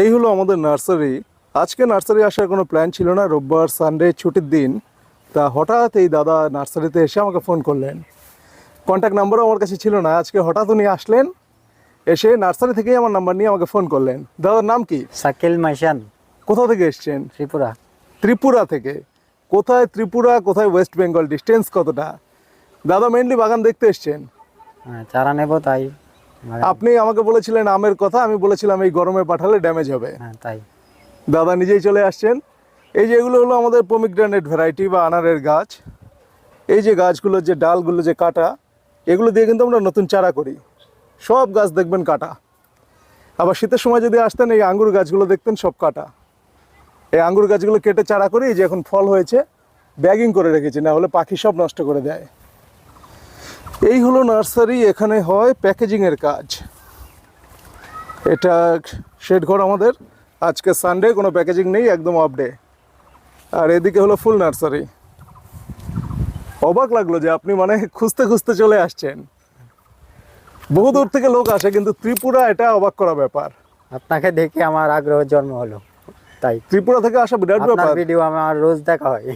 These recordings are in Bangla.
এই হলো আমাদের নার্সারি। আজকে নার্সারি আসার কোনো প্ল্যান ছিল না রোববার সানডে ছুটির দিন। তা হঠাৎ এই দাদা নার্সারিতে এসে আমাকে ফোন করলেন। কন্ট্যাক্ট নাম্বারও আমার কাছে ছিল না। আজকে হঠাৎ উনি আসলেন এসে নার্সারি থেকেই আমার নাম্বার নিয়ে আমাকে ফোন করলেন। দাদার নাম কি? শাকিল মাইশান। কোথা থেকে এসছেন? ত্রিপুরা। ত্রিপুরা থেকে। কোথায় ত্রিপুরা কোথায় ওয়েস্ট বেঙ্গল ডিস্টেন্স কতটা? দাদা মেনলি বাগান দেখতে এসছেন। হ্যাঁ, চারা নেব তাই। আপনি আমাকে বলেছিলেন আমের কথা আমি বলেছিলাম এই গরমে পাঠালে ড্যামেজ হবে। হ্যাঁ তাই। দাদা নিজেই চলে আসছেন। এই যে এগুলো হলো আমাদের পমিগ্রানেট ভ্যারাইটি বা আনারের গাছ। এই যে গাছগুলো যে ডালগুলো যে কাটা এগুলো দিয়ে কিন্তু আমরা নতুন চারা করি। সব গাছ দেখবেন কাটা। আবার শীতের সময় যদি আসতেন এই আঙ্গুর গাছগুলো দেখতেন সব কাটা। এই আঙ্গুর গাছগুলো কেটে চারা করি যে এখন ফল হয়েছে ব্যাগিং করে রেখেছি না হলে পাখি সব নষ্ট করে দেয়। এই হলো নার্সারি এখানে হয় প্যাকেজিংয়ের কাজ। এটা শেড ঘর আমাদের। আজকে সানডে কোনো প্যাকেজিং নেই একদম অফ ডে আর এদিকে হলো ফুল নার্সারি। অবাক লাগল যে আপনি মানে খুঁজতে খুঁজতে চলে আসছেন। বহু দূর থেকে লোক আসে কিন্তু ত্রিপুরা এটা অবাক করা ব্যাপার। আপনাকে দেখে আমার আগ্রহ জন্ম হলো। তাই। ত্রিপুরা থেকে আসা বিরাট ব্যাপার। ভিডিও আমার রোজ দেখা হয়।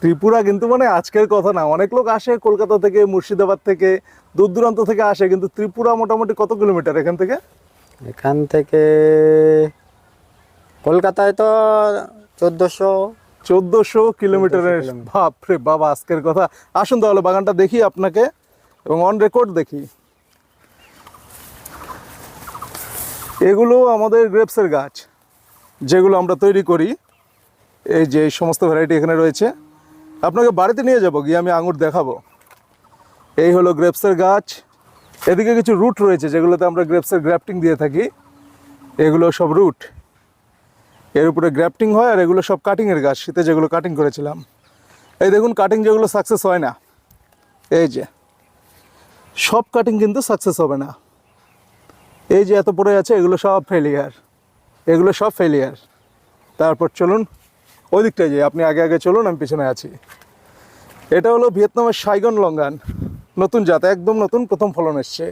ত্রিপুরা কিন্তু মানে আজকের কথা না। অনেক লোক আসে কলকাতা থেকে মুর্শিদাবাদ থেকে দূর দূরান্ত থেকে আসে কিন্তু ত্রিপুরা মোটামুটি কত কিলোমিটার এখান থেকে? এখান থেকে কলকাতায় তো চোদ্দোশো। চোদ্দশো কিলোমিটারের কিলোমিটার। বাপ রে বাবা আজকের কথা। আসুন তাহলে বাগানটা দেখি আপনাকে এবং অন রেকর্ড দেখি। এগুলো আমাদের গ্রেপসের গাছ যেগুলো আমরা তৈরি করি। এই যে সমস্ত ভ্যারাইটি এখানে রয়েছে। আপনাকে বাড়িতে নিয়ে যাব, গিয়ে আমি আঙুর দেখাবো। এই হলো গ্রেপসের গাছ। এদিকে কিছু রুট রয়েছে, যেগুলোতে আমরা গ্রেপসের গ্রাফটিং দিয়ে থাকি। এগুলো সব রুট। এর উপরে গ্রাফটিং হয় আর এগুলো সব কাটিংয়ের গাছ, শীতে যেগুলো কাটিং করেছিলাম। এই দেখুন, কাটিং যেগুলো সাকসেস হয় না। এই যে, সব কাটিং কিন্তু সাকসেস হবে না। এই যে এত পড়ে আছে, এগুলো সব ফেলিয়ার এগুলো সব ফেলিয়ার তারপর চলুন ওই দিকটায় যে, আপনি আগে আগে চলুন, আমি পিছনে আছি। এটা হলো ভিয়েতনামের সাইগন লঙ্গান। নতুন জাত, একদম নতুন, প্রথম ফলন এসছে।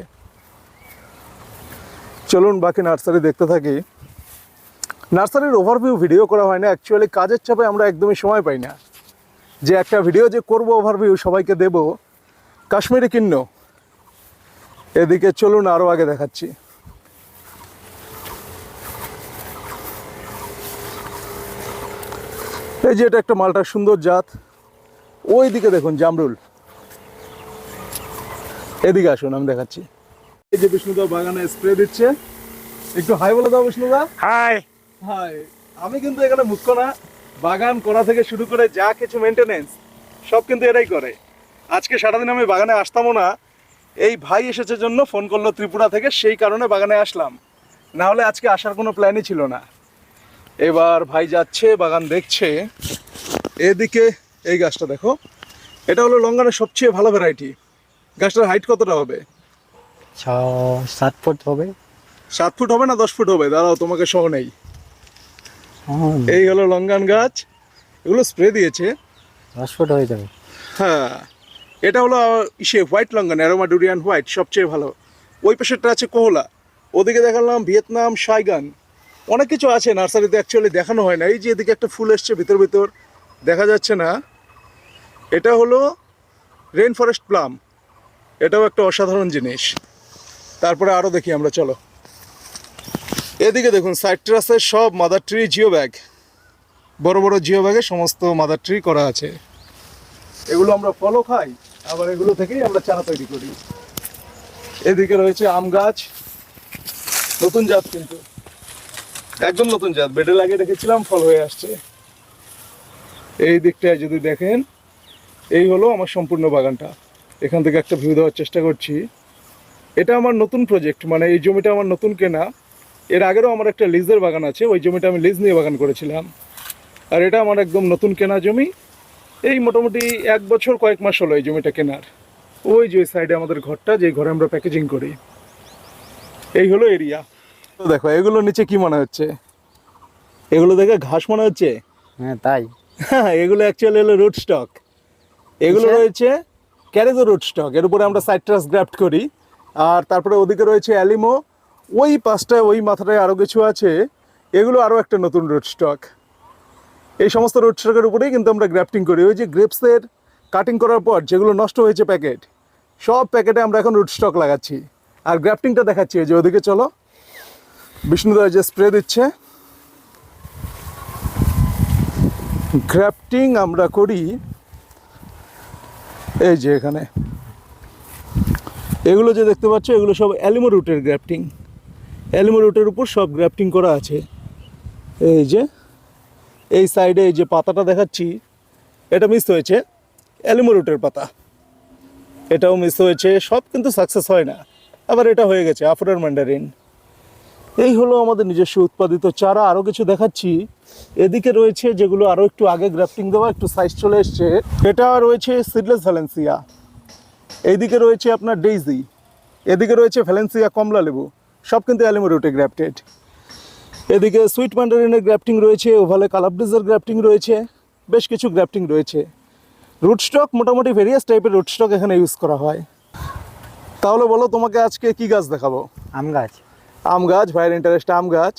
চলুন বাকি নার্সারি দেখতে থাকি। নার্সারির ওভারভিউ ভিডিও করা হয় না অ্যাকচুয়ালি কাজের চাপে আমরা একদমই সময় পাই না। যে একটা ভিডিও যে করব ওভারভিউ সবাইকে দেব। কাশ্মীরি কিন্ন। এদিকে চলুন আরও আগে দেখাচ্ছি। এই যে এটা একটা মালটা সুন্দর জাত। ওই দিকে দেখুন জামরুল। এদিকে আসুন আমি দেখাচ্ছি। এই যে বিষ্ণুদা বাগানে স্প্রে দিচ্ছে। একটু হাই বলে দাও বিষ্ণুদা। হাই হাই আমি কিন্তু এখানে মুখ্য না। বাগান করা থেকে শুরু করে যা কিছু মেনটেনেন্স সব কিন্তু এরাই করে। আজকে সারাদিন আমি বাগানে আসতামও না। এই ভাই এসেছে জন্য ফোন করল ত্রিপুরা থেকে সেই কারণে বাগানে আসলাম। না হলে আজকে আসার কোনো প্ল্যানই ছিল না। এবার ভাই যাচ্ছে বাগান দেখছে। এদিকে এই গাছটা দেখো। এটা হলো লঙ্গানের সবচেয়ে ভালো ভ্যারাইটি গাছটার হাইট কতটা হবে? ছ সাত ফুট হবে। সাত ফুট হবে না দশ ফুট হবে? দাঁড়াও তোমাকে সহ নেই। এই হলো লঙ্গান গাছ। এগুলো স্প্রে দিয়েছে। দশ ফুট হয়ে যাবে। হ্যাঁ। এটা হলো ইসে white longan aroma durian white সবচেয়ে ভালো। ওই পাশেরটা আছে কোহলা। ওদিকে দেখালাম ভিয়েতনাম শাইগান অনেক কিছু আছে, নার্সারিতে অ্যাকচুয়ালি দেখানো হয় না। এই যে এদিকে একটা ফুল এসছে ভিতর ভিতর, দেখা যাচ্ছে না। এটা হলো রেন ফরেস্ট প্লাম এটাও একটা অসাধারণ জিনিস। তারপরে আরও দেখি আমরা, চলো। এদিকে দেখুন সাইট্রাসের সব মাদার ট্রি জিও ব্যাগ বড় বড় জিও ব্যাগে সমস্ত মাদার ট্রি করা আছে। এগুলো আমরা ফলও খাই, আবার এগুলো থেকেই আমরা চারা তৈরি করি। এদিকে রয়েছে আম গাছ। নতুন জাত কিন্তু। একদম নতুন জাত। বেডে লাগিয়ে রেখেছিলাম ফল হয়ে আসছে। এই দিকটায় যদি দেখেন, এই হলো আমার সম্পূর্ণ বাগানটা। এখান থেকে একটা ভিউ দেওয়ার চেষ্টা করছি। এটা আমার নতুন প্রজেক্ট মানে এই জমিটা আমার নতুন কেনা। এর আগেরও আমার একটা লিজের বাগান আছে, ওই জমিটা আমি লিজ নিয়ে বাগান করেছিলাম। আর এটা আমার একদম নতুন কেনা জমি। এই মোটামুটি এক বছর কয়েক মাস হলো এই জমিটা কেনার। ওই যে সাইডে আমাদের ঘরটা যে ঘরে আমরা প্যাকেজিং করি। এই হলো এরিয়া তো দেখো এগুলো নিচে কি মনে হচ্ছে? এগুলো দেখে ঘাস মনে হচ্ছে? হ্যাঁ তাই। হ্যাঁ এগুলো অ্যাকচুয়ালি হলো রুট স্টক এগুলো রয়েছে ক্যারেজো রুট স্টক এর উপরে আমরা সাইট্রাস গ্রাফট করি। আর তারপরে ওদিকে রয়েছে অ্যালিমো ওই পাঁচটায় ওই মাথাটায় আরও কিছু আছে। এগুলো আরও একটা নতুন রুট স্টক এই সমস্ত রুট স্টকের উপরেই কিন্তু আমরা গ্রাফটিং করি। ওই যে গ্রেপসের কাটিং করার পর যেগুলো নষ্ট হয়েছে প্যাকেট সব প্যাকেটে আমরা এখন রুট স্টক লাগাচ্ছি। আর গ্রাফটিংটা দেখাচ্ছি এই যে ওদিকে চলো। বিষ্ণুদয় যে স্প্রে দিচ্ছে গ্রাফটিং আমরা করি, এই যে এখানে। এগুলো যে দেখতে পাচ্ছ, এগুলো সব অ্যালিমো রুটের গ্রাফটিং অ্যালিমো রুটের উপর সব গ্রাফটিং করা আছে। এই যে, এই সাইডে এই যে পাতাটা দেখাচ্ছি এটা মিস হয়েছে। অ্যালিমো রুটের পাতা। এটাও মিস হয়েছে, সব কিন্তু সাকসেস হয় না। আবার এটা হয়ে গেছে আফরার ম্যান্ডারিন এই হলো আমাদের নিজস্ব উৎপাদিত চারা। আরও কিছু দেখাচ্ছি। এদিকে রয়েছে যেগুলো আরও একটু আগে গ্রাফটিং দেওয়া, একটু সাইজ চলে এসছে। এটা রয়েছে সিডলেস ভ্যালেন্সিয়া এইদিকে রয়েছে আপনার ডেইজি এদিকে রয়েছে ভ্যালেন্সিয়া কমলা লেবু। সব কিন্তু অ্যালিমো রুটে গ্রাফটেড এদিকে সুইট ম্যান্ডারিনের গ্রাফটিং রয়েছে ওভালে কালাবডিজের গ্রাফটিং রয়েছে। বেশ কিছু গ্রাফটিং রয়েছে। রুট স্টক মোটামুটি ভেরিয়াস টাইপের রুট স্টক এখানে ইউজ করা হয়। তাহলে বলো তোমাকে আজকে কি গাছ দেখাবো? আম গাছ। আম গাছ, ভাইয়ের ইন্টারেস্ট আম গাছ।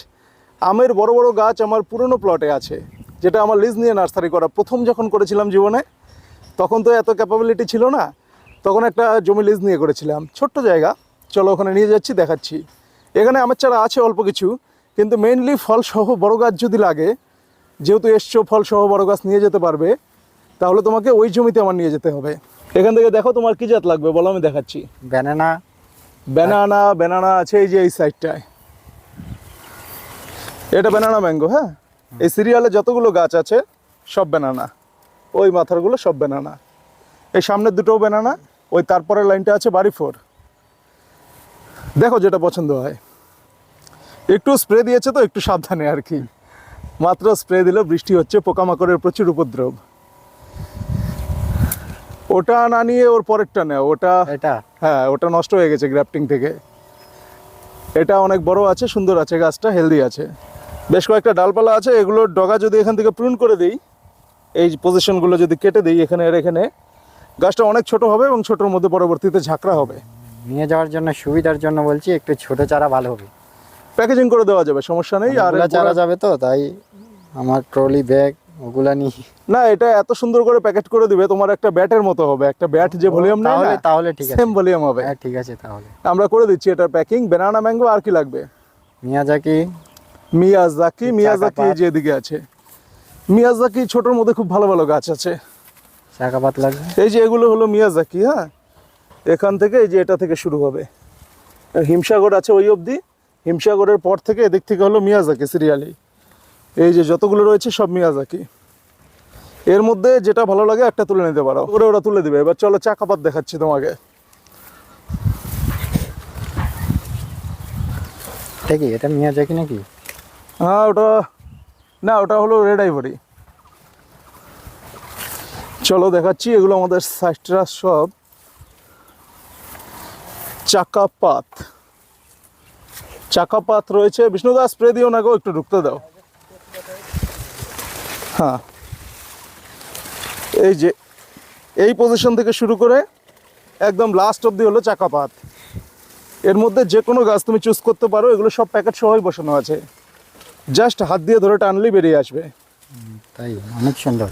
আমের বড় বড় গাছ আমার পুরনো প্লটে আছে, যেটা আমার লিজ নিয়ে নার্সারি করা। প্রথম যখন করেছিলাম জীবনে, তখন তো এত ক্যাপাবিলিটি ছিল না, তখন একটা জমি লিজ নিয়ে করেছিলাম। ছোট্ট জায়গা, চলো ওখানে নিয়ে যাচ্ছি, দেখাচ্ছি। এখানে আমার চারা আছে অল্প কিছু, কিন্তু মেইনলি ফল সহ বড় গাছ যদি লাগে, যেহেতু এসছো ফল সহ বড় গাছ নিয়ে যেতে পারবে, তাহলে তোমাকে ওই জমিতে আমার নিয়ে যেতে হবে। এখান থেকে দেখো তোমার কি জাত লাগবে, বলো আমি দেখাচ্ছি। ব্যানানা ব্যানানা ব্যানানা আছে, এই যে এই সাইডটায় এটা ব্যানানা ম্যাঙ্গো হ্যাঁ? এই সিরিয়ালে যতগুলো গাছ আছে, সব ব্যানানা ওই মাথারগুলো সব ব্যানানা এই সামনের দুটোও ব্যানানা ওই তারপরের লাইনটা আছে বাড়ি ফোর। দেখো যেটা পছন্দ হয়। একটু স্প্রে দিয়েছে তো, একটু সাবধানে আর কি। মাত্র স্প্রে দিলে বৃষ্টি হচ্ছে, পোকামাকড়ের প্রচুর উপদ্রব। ওটা না নিয়ে ওর পরেরটা নেও ওটা এটা? হ্যাঁ ওটা নষ্ট হয়ে গেছে গ্রাফটিং থেকে। এটা অনেক বড় আছে সুন্দর আছে গাছটা হেলদি আছে। বেশ কয়েকটা ডালপালা আছে এগুলোর ডগা যদি এখান থেকে প্রুন করে দিই এই পজিশনগুলো যদি কেটে দিই এখানে আর এখানে গাছটা অনেক ছোট হবে এবং ছোটোর মধ্যে পরবর্তীতে ঝাঁকড়া হবে। নিয়ে যাওয়ার জন্য সুবিধার জন্য বলছি একটু ছোট চারা ভালো হবে। প্যাকেজিং করে দেওয়া যাবে সমস্যা নেই আর চারা যাবে তো তাই আমার ট্রলি ব্যাগ ওগুলা না এটা এত সুন্দর করে প্যাকেট করে দিবে তোমার একটা ব্যাটের মতো হবে। একটা ব্যাট যে ভলিউম নেয় তাহলে তাহলে ঠিক আছে। সেম ভলিউম হবে। হ্যাঁ ঠিক আছে তাহলে। আমরা করে দিচ্ছি এটা প্যাকিং ম্যাঙ্গো আর কি লাগবে? মিয়াজাকি। মিয়াজাকি মিয়াজাকি চাকাপাত। যেদিকে আছে। মিয়াজাকি ছোটোর মধ্যে খুব ভালো ভালো গাছ আছে। লাগবে? এই যে এগুলো হলো মিয়াজাকি হ্যাঁ? এখান থেকে এই যে এটা থেকে শুরু হবে। হিমসাগর আছে ওই অবধি। হিমসাগরের পর থেকে এদিক থেকে হলো মিয়াজাকি সিরিয়ালি। এই যে যতগুলো রয়েছে সব মিয়াজাকি। এর মধ্যে যেটা ভালো লাগে একটা তুলে নিতে পারো। ওরা ওরা তুলে দেবে। এবার চলো চাকাপাত দেখাচ্ছি তোমাকে। এটা কি? এটা মিয়াজাকি নাকি? হ্যাঁ ওটা না ওটা হলো রেড আইভরি চলো দেখাচ্ছি এগুলো আমাদের সাইট্রাস সব। চাকাপাত। চাকাপাত রয়েছে। বিষ্ণুদা স্প্রে দিও না গো একটু ঢুকতে দাও। হ্যাঁ। এই যে এই পজিশন থেকে শুরু করে একদম লাস্ট অবধি হলো চাকাপাত। এর মধ্যে যে কোনো গাছ তুমি চুজ করতে পারো এগুলো সব প্যাকেট সহই বসানো আছে। জাস্ট হাত দিয়ে ধরে টানলেই বেরিয়ে আসবে। তাই অনেক সুন্দর।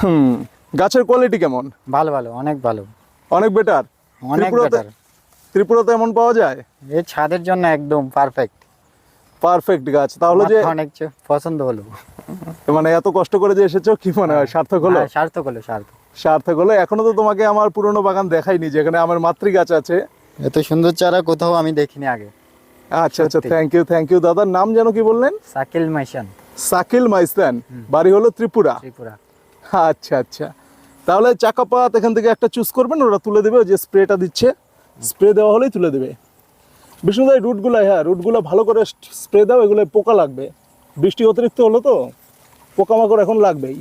হুম গাছের কোয়ালিটি কেমন? ভালো ভালো অনেক ভালো। অনেক বেটার অনেক বেটার ত্রিপুরাতে এমন পাওয়া যায়? এই ছাদের জন্য একদম পারফেক্ট পারফেক্ট গাছ। তাহলে যে অনেক পছন্দ হলো। মানে এত কষ্ট করে যে এসেছ কি মনে হয়। সার্থক হলো? হ্যাঁ, সার্থক হলো সার্থক। সার্থক হলো। এখনও তো তোমাকে আমার পুরনো বাগান দেখাইনি যেখানে আমার মাতৃ গাছ আছে। এত সুন্দর চারা কোথাও আমি দেখিনি আগে। আচ্ছা আচ্ছা থ্যাংক ইউ থ্যাংক ইউ দাদার নাম যেন কি বললেন? সাকিল মাইশান সাকিল মাইস্তান বাড়ি হলো ত্রিপুরা? ত্রিপুরা। আচ্ছা আচ্ছা। তাহলে চাকাপাত এখান থেকে একটা চুজ করবেন ওরা তুলে দেবে ওই যে স্প্রেটা দিচ্ছে। স্প্রে দেওয়া হলেই তুলে দেবে। বিষ্ণুদাই রুটগুলো হ্যাঁ রুটগুলো ভালো করে স্প্রে দাও এগুলো পোকা লাগবে। বৃষ্টি অতিরিক্ত হলো তো, পোকামাকড় এখন লাগবেই।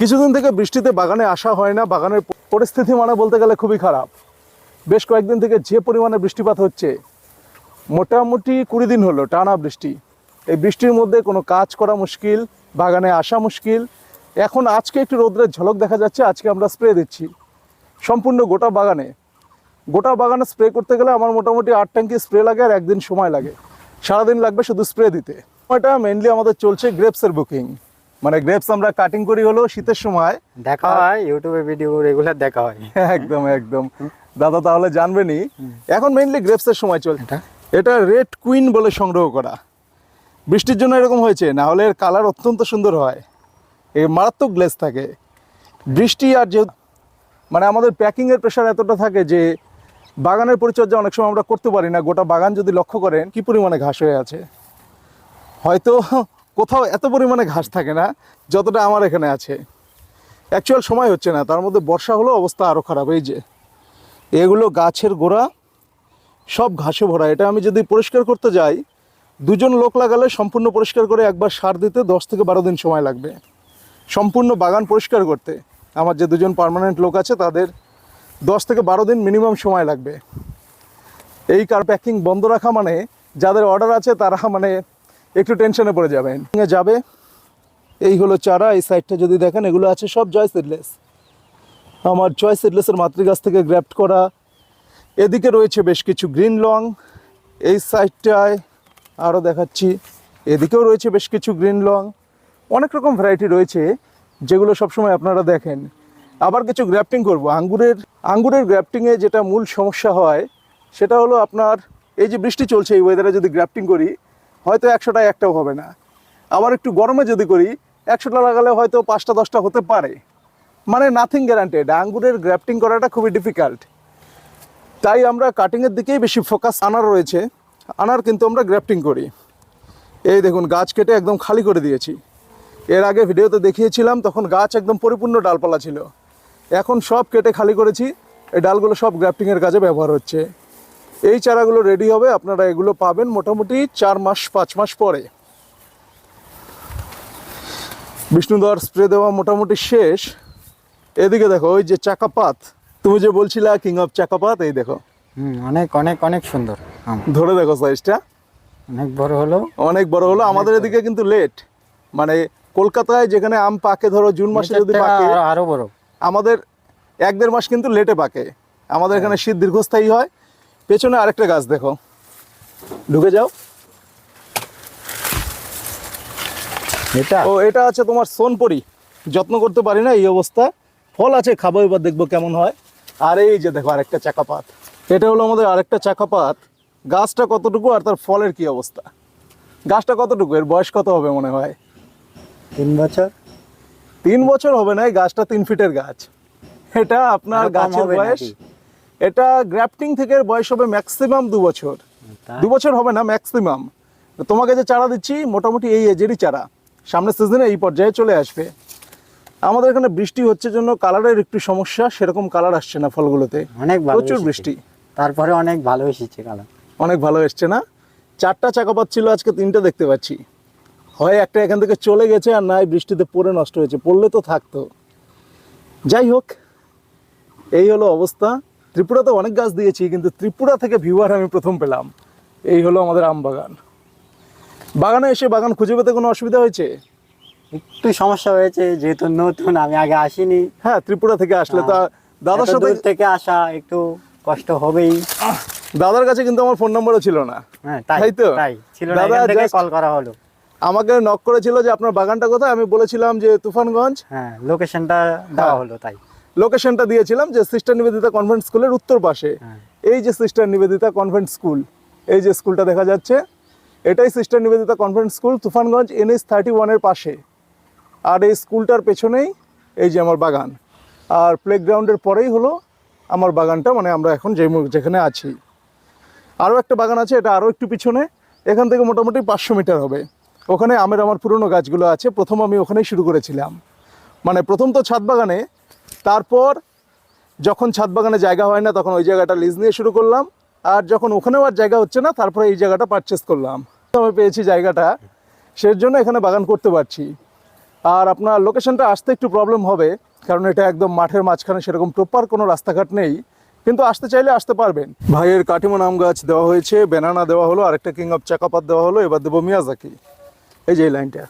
কিছুদিন থেকে বৃষ্টিতে বাগানে আসা হয় না, বাগানের পরিস্থিতি মানে বলতে গেলে খুবই খারাপ। বেশ কয়েকদিন থেকে যে পরিমাণে বৃষ্টিপাত হচ্ছে, মোটামুটি কুড়ি দিন হলো টানা বৃষ্টি। এই বৃষ্টির মধ্যে কোনো কাজ করা মুশকিল, বাগানে আসা মুশকিল। এখন আজকে একটু রোদ্রের ঝলক দেখা যাচ্ছে, আজকে আমরা স্প্রে দিচ্ছি। সম্পূর্ণ গোটা বাগানে। গোটা বাগানে স্প্রে করতে গেলে আমার মোটামুটি আট ট্যাঙ্কি স্প্রে লাগে আর একদিন সময় লাগে। সারাদিন লাগবে শুধু স্প্রে দিতে। এটা মেনলি আমাদের চলছে গ্রেপসের বুকিং মানে গ্রেপস আমরা কাটিং করি হলো শীতের সময়। দেখা হয় ইউটিউবে ভিডিও রেগুলার দেখা হয়। একদম একদম। দাদা তাহলে জানবেনই। এখন মেইনলি গ্রেপসের সময় চলছে এটা? রেড কুইন বলে সংগ্রহ করা। বৃষ্টির জন্য এরকম হয়েছে না হলে এর কালার অত্যন্ত সুন্দর হয়। এর মারাত্মক গ্লেস থাকে। বৃষ্টি আর যেহেতু মানে আমাদের প্যাকিংয়ের প্রেশার এতটা থাকে যে বাগানের পরিচর্যা অনেক সময় আমরা করতে পারি না। গোটা বাগান যদি লক্ষ্য করেন, কি পরিমাণে ঘাস হয়ে আছে? হয়তো কোথাও এত পরিমাণে ঘাস থাকে না, যতটা আমার এখানে আছে। অ্যাকচুয়াল সময় হচ্ছে না, তার মধ্যে বর্ষা হলো অবস্থা আরও খারাপ, এই যে। এগুলো গাছের গোড়া, সব ঘাসে ভরা। এটা আমি যদি পরিষ্কার করতে যাই, দুজন লোক লাগালে সম্পূর্ণ পরিষ্কার করে একবার সার দিতে দশ থেকে বারো দিন সময় লাগবে। সম্পূর্ণ বাগান পরিষ্কার করতে। আমার যে দুজন পার্মানেন্ট লোক আছে, তাদের দশ থেকে বারো দিন মিনিমাম সময় লাগবে। এই কার প্যাকিং বন্ধ রাখা মানে যাদের অর্ডার আছে তারা মানে একটু টেনশনে পড়ে যাবেন। যাবে। এই হলো চারা, এই সাইডটা যদি দেখেন, এগুলো আছে সব জয় সিডলেস আমার জয় সিডলেসের মাতৃগাছ থেকে গ্র্যাপ্ট করা। এদিকে রয়েছে বেশ কিছু গ্রিন লং এই সাইডটায় আরও দেখাচ্ছি। এদিকেও রয়েছে বেশ কিছু গ্রিন লং অনেক রকম ভ্যারাইটি রয়েছে, যেগুলো সবসময় আপনারা দেখেন। আবার কিছু গ্র্যাফটিং করব। আঙ্গুরের আঙ্গুরের গ্র্যাফটিংয়ে যেটা মূল সমস্যা হয়, সেটা হলো আপনার, এই যে বৃষ্টি চলছে এই ওয়েদারে যদি গ্র্যাফটিং করি, হয়তো একশোটায় একটাও হবে না। আবার একটু গরমে যদি করি, একশোটা লাগালে হয়তো পাঁচটা, দশটা হতে পারে। মানে নাথিং গ্যারান্টেড আঙ্গুরের গ্র্যাফটিং করাটা খুবই ডিফিকাল্ট তাই আমরা কাটিংয়ের দিকেই বেশি ফোকাস আনার রয়েছে। আনার কিন্তু আমরা গ্র্যাফটিং করি। এই দেখুন, গাছ কেটে একদম খালি করে দিয়েছি। এর আগে ভিডিওতে দেখিয়েছিলাম, তখন গাছ একদম পরিপূর্ণ ডালপালা ছিল। এখন সব কেটে খালি করেছি। এই ডালগুলো সব গ্র্যাফটিংয়ের কাজে ব্যবহার হচ্ছে। এই চারাগুলো রেডি হবে আপনারা এগুলো পাবেন মোটামুটি চার মাস পাঁচ মাস পরে। বিষ্ণুদর স্প্রে দেওয়া মোটামুটি শেষ। এদিকে দেখো ওই যে চাকাপাত। তুমি যে বলছিলা কিং অফ চাকাপাত এই দেখো। অনেক অনেক অনেক সুন্দর। ধরে দেখো সাইজটা অনেক বড় হলো। অনেক বড় হলো। আমাদের এদিকে কিন্তু লেট মানে কলকাতায় যেখানে আম পাকে ধরো জুন মাসে যদি পাকে আরও বড়। আমাদের এক দেড় মাস কিন্তু লেটে পাকে। আমাদের এখানে শীত দীর্ঘস্থায়ী হয়। পেছনে আরেকটা গাছ দেখো। ঢুকে যাও। এটা? ও এটা আছে তোমার সোনপরি। যত্ন করতে পারি না এই অবস্থা। ফল আছে খাব এবার দেখব কেমন হয়। আর এই যে দেখো আরেকটা চাকাপাত এটা হলো আমাদের আরেকটা চাকাপাত গাছটা কতটুকু আর তার ফলের কি অবস্থা? গাছটা কতটুকু? এর বয়স কত হবে মনে হয়? তিন বছর? তিন বছর হবে না এই গাছটা তিন ফিটের গাছ। এটা আপনার গাছের বয়স। এটা গ্রাফটিং থেকে বয়স হবে ম্যাক্সিমাম দু বছর। দু বছর হবে না ম্যাক্সিমাম তোমাকে যে চারা দিচ্ছি মোটামুটি এই এজেরই চারা। সামনের সিজনে এই পর্যায়ে চলে আসবে। আমাদের এখানে বৃষ্টি হচ্ছে জন্য কালারের একটু সমস্যা সেরকম কালার আসছে না ফলগুলোতে। অনেক প্রচুর বৃষ্টি। তারপরে অনেক ভালো এসেছে কালার অনেক ভালো এসছে না? চারটা চাকা পাচ্ছিল আজকে তিনটে দেখতে পাচ্ছি। হয় একটা এখান থেকে চলে গেছে আর নাই বৃষ্টিতে পড়ে নষ্ট হয়েছে পড়লে তো থাকতো। যাই হোক এই হলো অবস্থা। ত্রিপুরাতে অনেক গাছ দিয়েছি কিন্তু ত্রিপুরা থেকে ভিউয়ার আমি প্রথম পেলাম। এই হলো আমাদের আম বাগান বাগানে এসে বাগান খুঁজে পেতে কোনো অসুবিধা হয়েছে? একটু সমস্যা হয়েছে যেহেতু নতুন আমি আগে আসিনি। হ্যাঁ ত্রিপুরা থেকে আসলে তা দাদার এত সাথে থেকে আসা একটু কষ্ট হবেই। দাদার কাছে কিন্তু আমার ফোন নম্বরও ছিল না। হ্যাঁ তাই তো? তাই ছিল না কল করা হলো। আমাকে নক করেছিল যে আপনার বাগানটা কোথায়? আমি বলেছিলাম যে তুফানগঞ্জ। হ্যাঁ লোকেশনটা দেওয়া হলো তাই। লোকেশনটা দিয়েছিলাম যে সিস্টার নিবেদিতা কনভেন্ট স্কুলের উত্তর পাশে। হ্যাঁ। এই যে সিস্টার নিবেদিতা কনভেন্ট স্কুল এই যে স্কুলটা দেখা যাচ্ছে এটাই sister Nivedita convent school Tufanganj N S thirty ওয়ানের পাশে। আর এই স্কুলটার পেছনেই এই যে আমার বাগান। আর প্লেগ্রাউন্ডের পরেই হলো আমার বাগানটা মানে আমরা এখন যে যেখানে আছি। আরও একটা বাগান আছে এটা আরও একটু পিছনে। এখান থেকে মোটামুটি পাঁচশো মিটার হবে। ওখানে আমের আমার পুরনো গাছগুলো আছে, প্রথম আমি ওখানেই শুরু করেছিলাম। মানে প্রথম তো ছাদ বাগানে, তারপর যখন ছাদ বাগানে জায়গা হয় না, তখন ওই জায়গাটা লিজ নিয়ে শুরু করলাম। আর যখন ওখানেও আর জায়গা হচ্ছে না, তারপরে এই জায়গাটা পারচেস করলাম। আমি পেয়েছি জায়গাটা সের জন্য এখানে বাগান করতে পারছি। আর আপনার লোকেশনটা আসতে একটু প্রবলেম হবে, কারণ এটা একদম মাঠের মাঝখানে সেরকম প্রপার কোনো রাস্তাঘাট নেই। কিন্তু আসতে চাইলে আসতে পারবেন। ভাইয়ের কাটিমন আম গাছ দেওয়া হয়েছে বেনানা দেওয়া হলো, আরেকটা কিং অফ চাকাপাত দেওয়া হলো, এবার দেবো মিয়াজাকি। এই যে এই লাইনটা।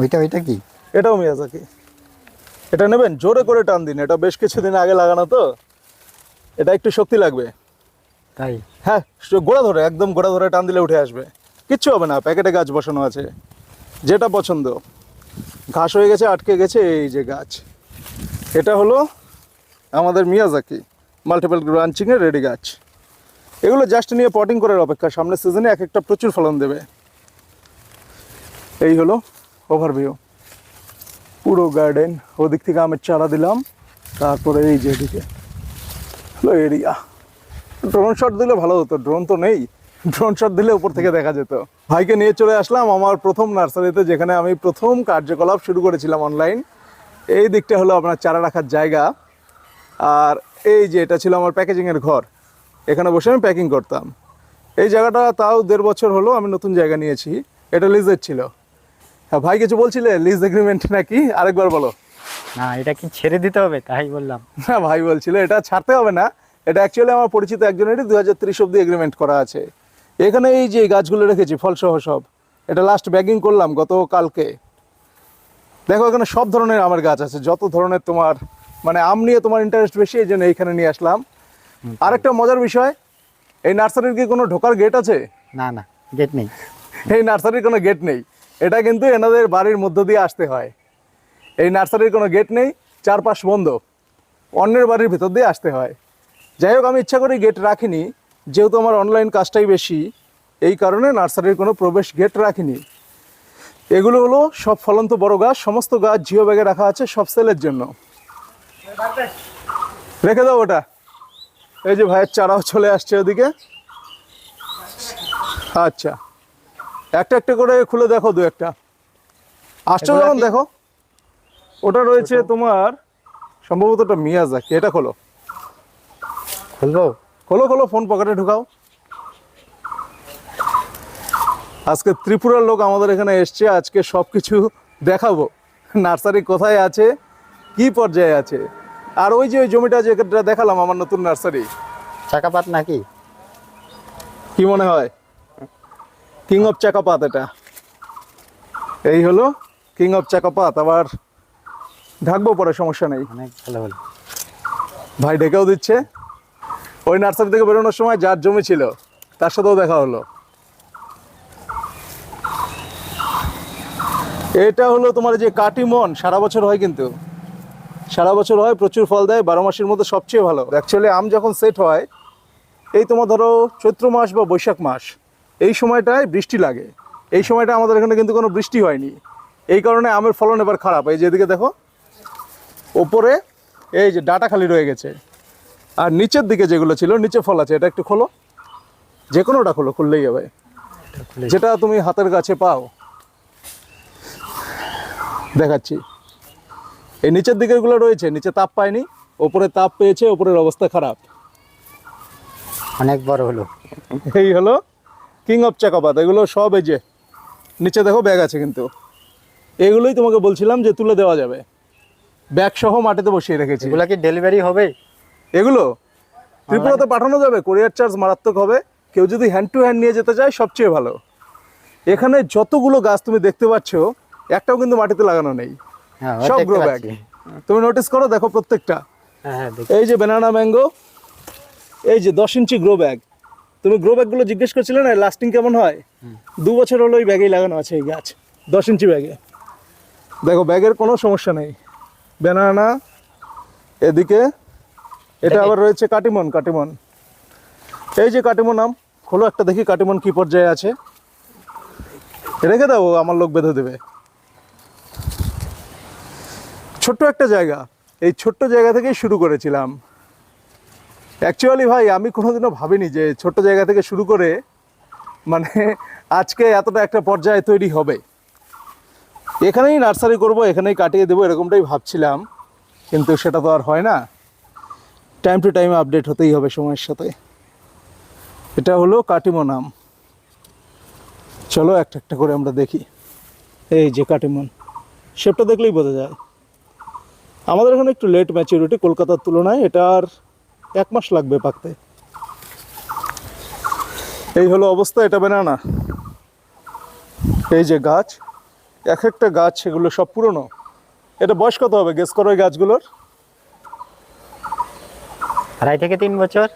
ওইটা ওইটা কি? এটাও মিয়াজাকি। এটা নেবেন? জোরে করে টান দিন। এটা বেশ কিছুদিন আগে লাগানো তো। এটা একটু শক্তি লাগবে। তাই? হ্যাঁ গোড়া ধরে একদম গোড়া ধরে টান দিলে উঠে আসবে। কিচ্ছু হবে না প্যাকেটে গাছ বসানো আছে। যেটা পছন্দ। ঘাস হয়ে গেছে আটকে গেছে এই যে গাছ। এটা হলো আমাদের মিয়াজাকি মাল্টিপল ব্রাঞ্চিংয়ের রেডি গাছ। এগুলো জাস্ট নিয়ে পটিং করার অপেক্ষা। সামনের সিজনে এক একটা প্রচুর ফলন দেবে। এই হলো ওভারভিউ পুরো গার্ডেন ওদিক থেকে আমের চারা দিলাম, তারপরে এই যে এদিকে। হলো এরিয়া ড্রোন শট দিলে ভালো হতো ড্রোন তো নেই। ড্রোন শট দিলে উপর থেকে দেখা যেত। ভাইকে নিয়ে চলে আসলাম আমার প্রথম নার্সারিতে, যেখানে আমি প্রথম কার্যকলাপ শুরু করেছিলাম অনলাইন এই দিকটা হলো আপনার চারা রাখার জায়গা। আর এই যে এটা ছিল আমার প্যাকেজিংয়ের ঘর। এখানে বসে আমি প্যাকিং করতাম। এই জায়গাটা তাও দেড় বছর হলো আমি নতুন জায়গা নিয়েছি। এটা লিজের ছিল। ভাই কিছু বলছিলে? লিজ এগ্রিমেন্ট নাকি? আরেকবার বলো। না এটা কি ছেড়ে দিতে হবে? তাই বললাম। না ভাই বলছিল এটা ছাড়তে হবে না। এটা অ্যাকচুয়ালি আমার পরিচিত একজনেরই দু হাজার ত্রিশ অব্দি এগ্রিমেন্ট করা আছে। এখানে এই যে গাছগুলো রেখেছি ফলসহ সব এটা লাস্ট ব্যাগিং করলাম গত কালকে দেখো এখানে সব ধরনের আমার গাছ আছে যত ধরনের তোমার মানে আম নিয়ে তোমার ইন্টারেস্ট বেশি এই জন্য এইখানে নিয়ে আসলাম। আরেকটা মজার বিষয় এই নার্সারির কি কোনো ঢোকার গেট আছে? না না গেট নেই। এই নার্সারির কোনো গেট নেই। এটা কিন্তু এনাদের বাড়ির মধ্য দিয়ে আসতে হয়। এই নার্সারির কোনো গেট নেই, চারপাশ বন্ধ। অন্যের বাড়ির ভিতর দিয়ে আসতে হয়। যাই হোক, আমি ইচ্ছা করি গেট রাখিনি, যেহেতু আমার অনলাইন কাজটাই বেশি, এই কারণে নার্সারির কোনো প্রবেশ গেট রাখিনি। এগুলো হলো সব ফলন্ত বড় গাছ, সমস্ত গাছ জিও ব্যাগে রাখা আছে সব সেলের জন্য। রেখে দাও ওটা। এই যে ভাইয়ের চারাও চলে আসছে ওদিকে। আচ্ছা। একটা একটা করে খুলে দেখো দু একটা। আসছো যখন দেখো। ওটা রয়েছে তোমার সম্ভবত ওটা মিয়াজাকি। এটা খোলো। খুলবো? খোলো খোলো ফোন পকেটে ঢুকাও। আজকে ত্রিপুরার লোক আমাদের এখানে এসছে আজকে সব কিছু দেখাবো। নার্সারি কোথায় আছে? কি পর্যায়ে আছে? আর ওই যে ওই জমিটা যেটা দেখালাম আমার নতুন নার্সারি। চাকাপাত নাকি? কি মনে হয়? কিং অফ চাকাপাত এটা। এই হলো কিং অফ চাকাপাত আবার ঢাকবো পরে সমস্যা নেই। অনেক ভালো হলো। ভাই ডেকেও দিচ্ছে। ওই নার্সারি থেকে বেরোনোর সময় যার জমি ছিল তার সাথেও দেখা হলো। এটা হলো তোমার যে কাটিমন সারা বছর হয় কিন্তু। সারা বছর হয় প্রচুর ফল দেয় বারো মাসের মধ্যে সবচেয়ে ভালো। অ্যাকচুয়ালি আম যখন সেট হয় এই তোমার ধরো চৈত্র মাস বা বৈশাখ মাস এই সময়টায় বৃষ্টি লাগে। এই সময়টা আমাদের এখানে কিন্তু কোনো বৃষ্টি হয়নি। এই কারণে আমের ফলন এবার খারাপ। এই যেদিকে দেখো ওপরে এই যে ডাটা খালি রয়ে গেছে। আর নিচের দিকে যেগুলো ছিল নিচে ফল আছে। এটা একটু খোলো। যে কোনোটা খোলো খুললেই হবে। যেটা তুমি হাতের কাছে পাও। দেখাচ্ছি। এই নিচের দিকেরগুলো রয়েছে নিচে তাপ পায়নি। ওপরে তাপ পেয়েছে ওপরের অবস্থা খারাপ। অনেক বড় হলো। এই হলো কিং অফ চাকাপাত এগুলো সব এই যে নিচে দেখো ব্যাগ আছে কিন্তু। এগুলোই তোমাকে বলছিলাম যে তুলে দেওয়া যাবে। ব্যাগ সহ মাটিতে বসিয়ে রেখেছি। এগুলা কি ডেলিভারি হবে? এগুলো? ত্রিপুরাতে পাঠানো যাবে কোরিয়ার চার্জ মারাত্মক হবে। কেউ যদি হ্যান্ড টু হ্যান্ড নিয়ে যেতে চায় সবচেয়ে ভালো। এখানে যতগুলো গাছ তুমি দেখতে পাচ্ছ একটাও কিন্তু মাটিতে লাগানো নেই। হ্যাঁ সব গ্রো ব্যাগ তুমি নোটিস করো দেখো প্রত্যেকটা। হ্যাঁ হ্যাঁ। এই যে ব্যানানা ম্যাঙ্গো এই যে দশ ইঞ্চি গ্রো ব্যাগ তুমি গ্রো ব্যাগগুলো জিজ্ঞেস করছিলে না লাস্টিং কেমন হয়? দু বছর হলো ওই ব্যাগেই লাগানো আছে এই গাছ দশ ইঞ্চি ব্যাগে দেখো ব্যাগের কোনো সমস্যা নেই। ব্যানানা এদিকে এটা আবার রয়েছে কাটিমন কাটিমন। এই যে কাটিমন আম খোলো একটা দেখি কাটিমন কি পর্যায়ে আছে। রেখে দাও আমার লোক বেঁধে দেবে। ছোট্ট একটা জায়গা। এই ছোট্ট জায়গা থেকেই শুরু করেছিলাম। অ্যাকচুয়ালি ভাই, আমি কোনোদিনও ভাবিনি যে ছোট্ট জায়গা থেকে শুরু করে মানে আজকে এতটা একটা পর্যায়ে তৈরি হবে। এখানেই নার্সারি করব, এখানেই কাটিয়ে দেবো, এরকমটাই ভাবছিলাম। কিন্তু সেটা তো আর হয় না। টাইম টু টাইম আপডেট হতেই হবে সময়ের সাথে। এটা হলো কাটিমন আম চলো একটা একটা করে আমরা দেখি। এই যে কাটিমন শেপটা দেখলেই বোঝা যায়। আমাদের এখানে একটু লেট ম্যাচিউরিটি কলকাতার তুলনায় এটা আর এক মাস লাগবে পাকতে। এই হলো অবস্থা এটা বেনানা এই যে গাছ এক একটা গাছ সেগুলো সব পুরনো। এটা বয়স কত হবে? গেস করো এই গাছগুলোর। আড়াই থেকে তিন বছর।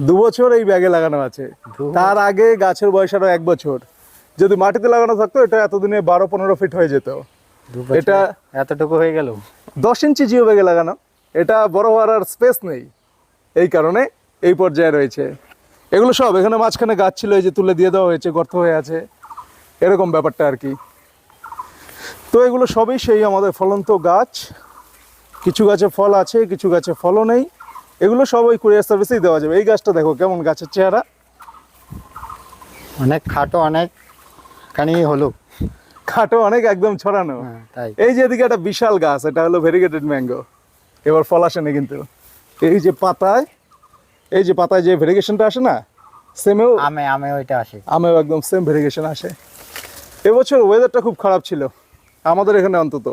দু বছর এই ব্যাগে লাগানো আছে। তার আগে গাছের বয়স আরও এক বছর। যদি মাটিতে লাগানো থাকতো এটা এতদিনে বারো পনেরো ফিট হয়ে যেত। এটা- এতটুকু হয়ে গেল। দশ ইঞ্চি জিও ব্যাগে লাগানো। এটা বড় হওয়ার আর স্পেস নেই। এই কারণে এই পর্যায়ে রয়েছে। এগুলো সব এখানে মাঝখানে গাছ ছিল এই যে তুলে দিয়ে দেওয়া হয়েছে গর্ত হয়ে আছে। এরকম ব্যাপারটা আর কি। তো এগুলো সবই সেই আমাদের ফলন্ত গাছ। কিছু গাছে ফল আছে কিছু গাছে ফলও নেই। এগুলো সব ওই কুরিয়ার সার্ভিসেই দেওয়া যাবে। এই গাছটা দেখো কেমন গাছের চেহারা। অনেক খাটো অনেক খানি হলো খাটো অনেক একদম ছড়ানো। হ্যাঁ, এই যে এদিকে একটা বিশাল গাছ এটা হলো ভেরিগেটেড ম্যাঙ্গো এবার ফল আসেনি কিন্তু। এই যে পাতায় এই যে পাতায় যে ভেরিগেশনটা আসে না সেমেও আমি আমে ওইটা আসে। আমিও একদম সেম ভেরিগেশন আসে। এবছর ওয়েদারটা খুব খারাপ ছিল আমাদের এখানে অন্তত।